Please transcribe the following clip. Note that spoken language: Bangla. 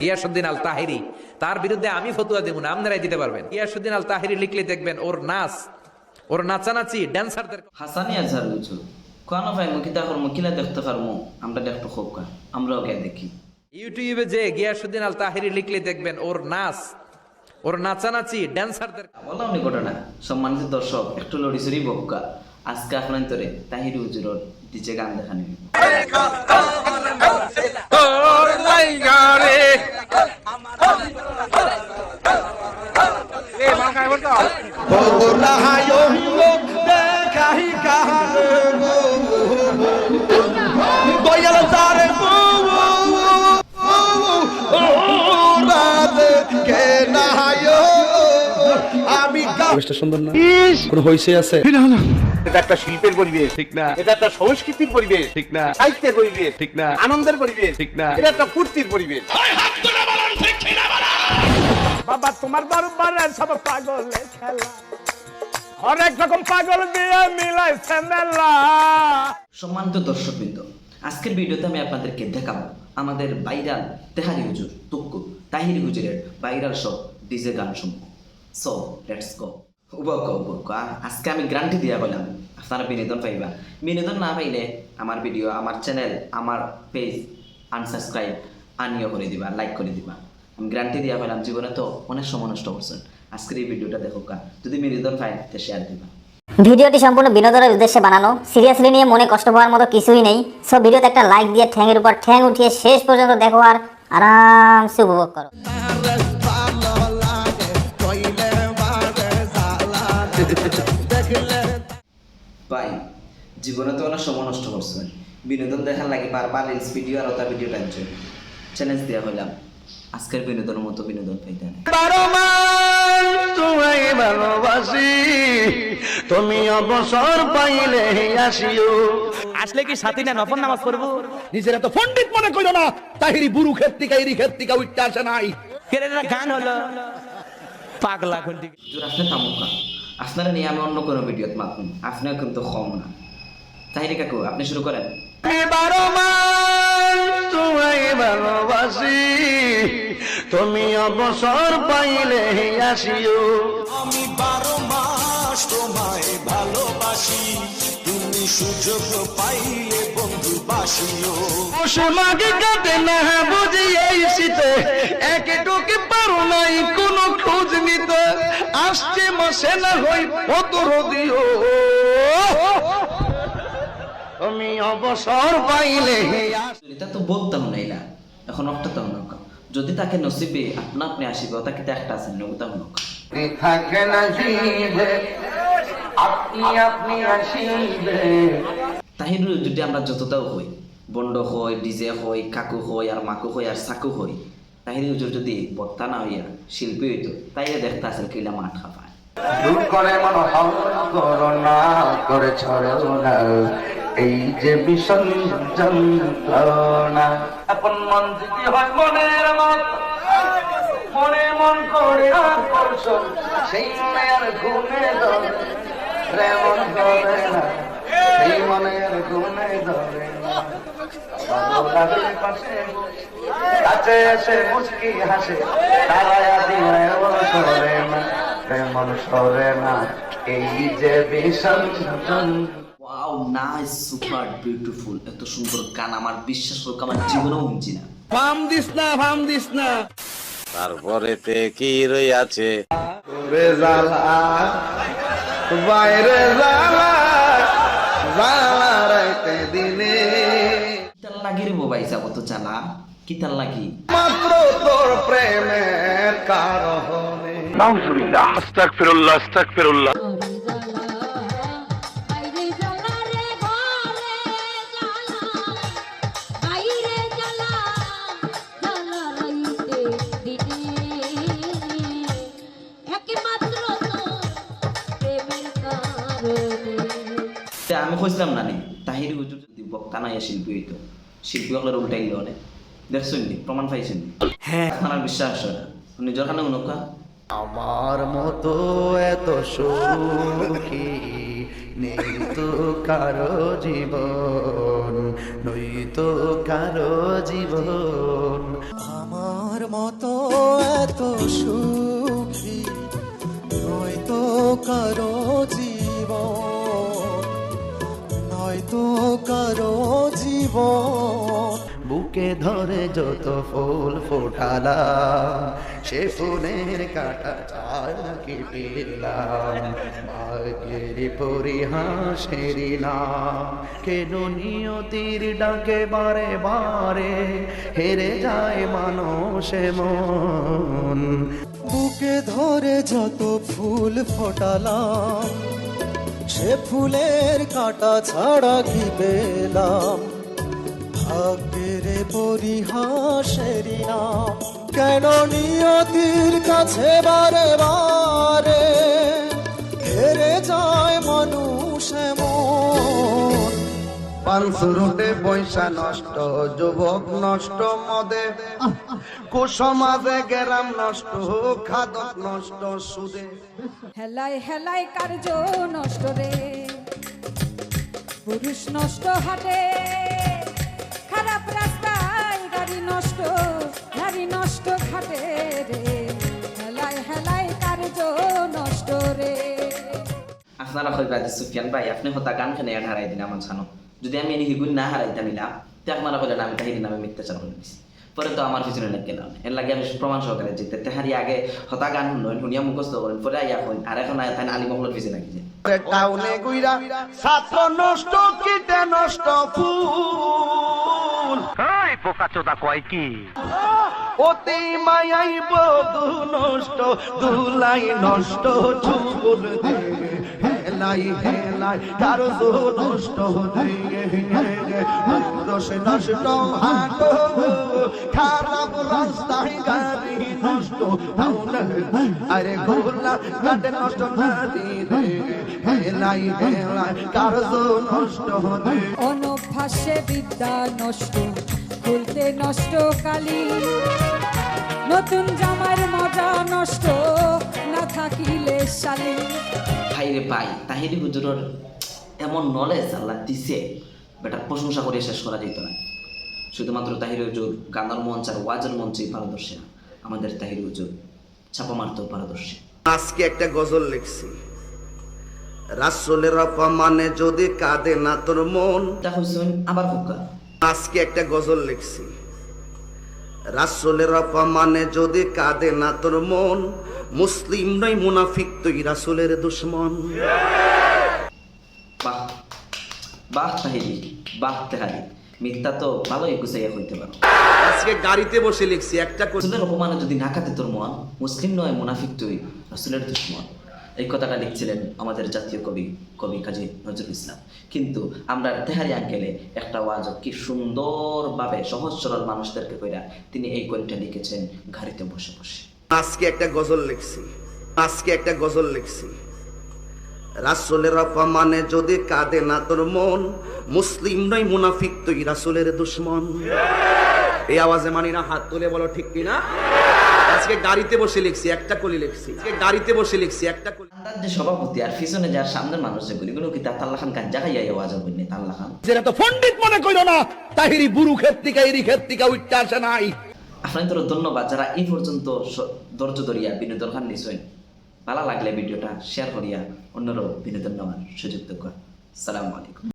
গিয়াসুদ্দিন আল তাহিরি তার বিরুদ্ধে আমি ফতুয়া দেব না আপনারাই দিতে পারবেন গিয়াসুদ্দিন আল তাহিরি লিখলে দেখবেন ওর নাচ ওর নাচানাচি ড্যান্সারদের হাসানি আজহার বুঝছ কোন ভাই মুখি দেখর মুখিলা দেখতে পারমু আমরা দেখতে খুব কা আমরাও কে দেখি ইউটিউবে যে গিয়াসুদ্দিন আল তাহিরি লিখলে দেখবেন ওর নাচ ওর নাচানাচি ড্যান্সারদের বললাম নি ঘটনা সম্মানিত দর্শক একটু লড়িছড়ি বক্কা আজকে আপনার তোরে তাহির হুজুরর ডিজে গান দেখানি পরিবেশটা সুন্দর না কোনো হইসে আছে? এটা একটা শিল্পের পরিবেশ। ঠিক না। এটা একটা সংস্কৃতির পরিবেশ। ঠিক না। সাহিত্যের পরিবেশ। ঠিক না। আনন্দের পরিবেশ। ঠিক না। এটা একটা ফুর্তির পরিবেশ। বাবা তোমার দরবারে সব পাগলে খেলা। রকম পাগল দিয়ে মিলাইছে মেলা। সম্মানিত দর্শকবৃন্দ আজকের ভিডিওতে আমি আপনাদেরকে দেখাবো আমাদের ভাইরাল তেহারি হুজুর তুক্কু তাহির হুজুরের ভাইরাল সব ডিজে গান সমূহ সো লেটস গো উবক উবক আজকে আমি গ্যারান্টি দিয়া বললাম আপনারা বিনোদন পাইবা। বিনোদন না পাইলে আমার ভিডিও আমার চ্যানেল আমার পেজ আনসাবস্ক্রাইব আনিও করে দিবা লাইক করে দিবা। আমি গ্যারান্টি দিয়া পেলাম জীবনে তো অনেক সময় নষ্ট করছেন আজকের এই ভিডিওটা দেখো কা যদি বিনোদন পাই তো শেয়ার দিবা। ভিডিওটি সম্পূর্ণ বিনোদনের উদ্দেশ্যে বানানো সিরিয়াসলি নিয়ে মনে কষ্ট পাওয়ার মতো কিছুই নেই। সব ভিডিওতে একটা লাইক দিয়ে ঠ্যাংয়ের উপর ঠ্যাং উঠিয়ে শেষ পর্যন্ত দেখো আর আরামসে উপভোগ করো। ভাই জীবনে তো অনেক সময় নষ্ট করছেন বিনোদন দেখার লাগে বারবার রিলস ভিডিও আর ওটা ভিডিও টানছে চ্যালেঞ্জ দেওয়া হইলাম। আজকের বিনোদনের মতো বিনোদন পাইতে ভালোবাসি তুমি অবসর পাইলে আসিও। আসলে কি সাথী না নফল নামাজ পড়ব? নিজের এত পণ্ডিত মনে করো না তাহিরি বুরু ক্ষেত্রিকা ইরি ক্ষেত্রিকা উঠতে আসে নাই। কেন এটা গান হলো। পাগলা খুন্তি জোর আসলে তামুকা। আপনারা নিয়ে আমি অন্য কোনো ভিডিওত মাতুন আপনিও কিন্তু কম না। তাহিরি কাকু আপনি শুরু করেন। বারো মাস তোমায় ভালোবাসি তুমি অবসর পাইলে আসিও। আমি বারো মাস তোমায় ভালোবাসি তুমি সুযোগ পাইলে বন্ধু বাসিও। বসে মাকে কাটে না বুঝি এই শীতে এক টুকে পারো নাই আসছে মাসে না হই পতর দিও। তুমি অবসর পাইলে এটা তো বলতাম না এলা এখন একটা তো নৌকা। যদি তাকে নসিবে আপনা আপনি আসিবে তাকে তো একটা আছেন ওটা নৌকা। থাকে না জিবে আপনি আপনি আসিবে। তাহির যদি আমরা যতটাও হই বন্ড হই ডিজে হয় কাকু হয় আর মাকু হই আর সাকু হই তাহির হুজুর যদি বক্তা না হইয়া শিল্পী হইতো, তাইলে দেখতে আসেন কিলা মাঠ খাপায় দূর করে মন করে এই যে যন্ত্রণা, আপন মন যদি হয় মনের মত, মনে মন করে আকর্ষণ, সেই মনে আর ঘুমে ধরে রে ধরে না। সেই মনে আর ঘুমে ধরে। কাছে এসে মুচকি হাসে। তারায়া দিয়ে সরে না তেমন সরে না এই যে ভীষণ ওয়াও নাইস সুপার বিউটিফুল এত সুন্দর গান আমার বিশ্বাস হোক আমার জীবনেও শুনছি না। ফাম দিস না ফাম দিস না। তারপরেতে কি রই আছে? বাইরে জালা কিতাল লাগি রে বাবা হিসাব তো চালা কিতাল লাগি? মাত্র তোর প্রেমের কারণে। প্রেমের কারণে তা আমি কইছিলাম না নি তাহির হুজুর যদি বক্তা না ইয়া শিল্পী হইতো শিল্পী হলের উল্টাই অনেক দেখছেন নি প্রমাণ পাইছেন হ্যাঁ। এখন আর বিশ্বাস হয় না। নিজের কানে উনকা আমার মতো এত সুখী নেই তো কারও জীবন নই তো কারও জীবন। আমার মতো এত সুখী নয়তো কারও জীবন। নয়তো কারও জীবন। বুকে ধরে যত ফুল ফোটালাম সে ফুলের কাটা ছাড়া কি পেলাম ভাগ্যের পরিহাসেরই নাম কেন নিয়তির ডাকে বারে বারে হেরে যায় মানুষ মন বুকে ধরে যত ফুল ফোটালাম সে ফুলের কাটা ছাড়া কি পেলাম? ভাগ্যের পরিহাসেরই নাম কেন নিয়তির কাছে বারে বারে হেরে যায় মানুষ এমন? পাঁচশো রোটে পয়সা নষ্ট, যুবক নষ্ট, মদে কুসমাজে গেরাম নষ্ট, খাদক নষ্ট, সুদে হেলাই হেলাই কার্য নষ্ট রে। পুরুষ নষ্ট হাটে, খারাপ রাস্তায় গাড়ি নষ্ট গাড়ি নষ্ট ঘাটে রে। হেলাই হেলাই কার্য নষ্ট রে। আপনারা কইবা যে সুফিয়ান ভাই, আপনি হতা গান খানে হারাই দিন আমার ছানো। যদি আমি এনে হিগুন না হারাইতাম ইলাম তে আপনারা কইলেন আমি তাহিরি নামে মিথ্যাচার করে দিছি। পরে তো আমার পিছনে লেগে গেলাম এর লাগে আমি প্রমাণ সহকারে যেতে তেহারি আগে হতা গান শুনলেন শুনিয়া মুখস্থ করেন পরে আইয়া কইন আর এখন আয় তাই আলী মহলের পিছনে লাগি যে? টাউনে গুইরা ছাত্র নষ্ট কিতে নষ্ট ফুল? অতি মায়াই বধু নষ্ট দুলাই নষ্ট চুল হেলাই হেলাই জো নষ্ট দে রস নষ্ট হাটো। খারাপ রাস্তায় গাড়ি নষ্ট আরে গোলা কাটে নষ্ট নারী রে। হেলাই হেলাই কারও নষ্ট দে অনভ্যাসে বিদ্যা নষ্ট, খুলতে নষ্ট কালি। নতুন জামার মজা নষ্ট না থাকিলে শালী। ভাই রে ভাই তাহিরি হুজুরের এমন নলেজ আল্লাহ দিছে। বেটার প্রশংসা করে শেষ করা যেত না। শুধুমাত্র তাহির হুজুর গানার মঞ্চ আর ওয়াজের মঞ্চেই পারদর্শী না। আমাদের তাহির হুজুর ছাপা মারতেও পারদর্শী। আজকে একটা গজল লিখছি। রাসূলের অপমানে যদি কাঁদে না তোর মন তা হুসেন আবার হুক্কা। আজকে একটা গজল লিখছি। রাসূলের অপমানে যদি কাঁদে না তোর মন মুসলিম নয় মুনাফিক তুই রাসূলের দুশ্মন। বাহ বাহ তাহিরি বাহ তেহারি। মিথ্যা তো ভালোই গুছাইয়া হইতে পারো। আজকে গাড়িতে বসে লিখছি একটা রসুলের অপমানে যদি না কাটে তোর মন মুসলিম নয় মুনাফিক তুই রাসুলের দুশ্মন। এই কথাটা লিখছিলেন আমাদের জাতীয় কবি কবি কাজী নজরুল ইসলাম। কিন্তু আমরা তেহারি আঙ্কেলে একটা ওয়াজ কি সুন্দরভাবে, সহজ সরল মানুষদেরকে কইরা তিনি এই কবিটা লিখেছেন গাড়িতে বসে বসে। আজকে একটা গজল লিখছি, আজকে একটা গজল লিখছি। রাসূলের অপমানে যদি কাঁদে না তোর মন, মুসলিম নয় মুনাফিক তুই রাসুলের দুশ্মন। এই আওয়াজে মানি না হাত তুলে বলো ঠিক কিনা? আজকে গাড়িতে বসে লিখছি একটা কলি লিখছি। আজকে গাড়িতে বসে লিখছি একটা কলি। তার যে সভাপতি আর পিছনে যার সামনের মানুষ যেগুলি গুলো কি তাল্লা খান বলনি তাল্লা খান? যেটা তো পণ্ডিত মনে কইলো না তাহিরি বুরু ক্ষেত্রিকা এরি ক্ষেত্রিকা উঠতে আসে নাই। আপনাদের ধন্যবাদ যারা এই পর্যন্ত ধৈর্য ধরিয়া বিনোদন খান নিশ্চয় ভালো লাগলে ভিডিওটা শেয়ার করিয়া অন্যরও বিনোদন নেওয়ার সুযোগ দেওয়া সালামু আলাইকুম।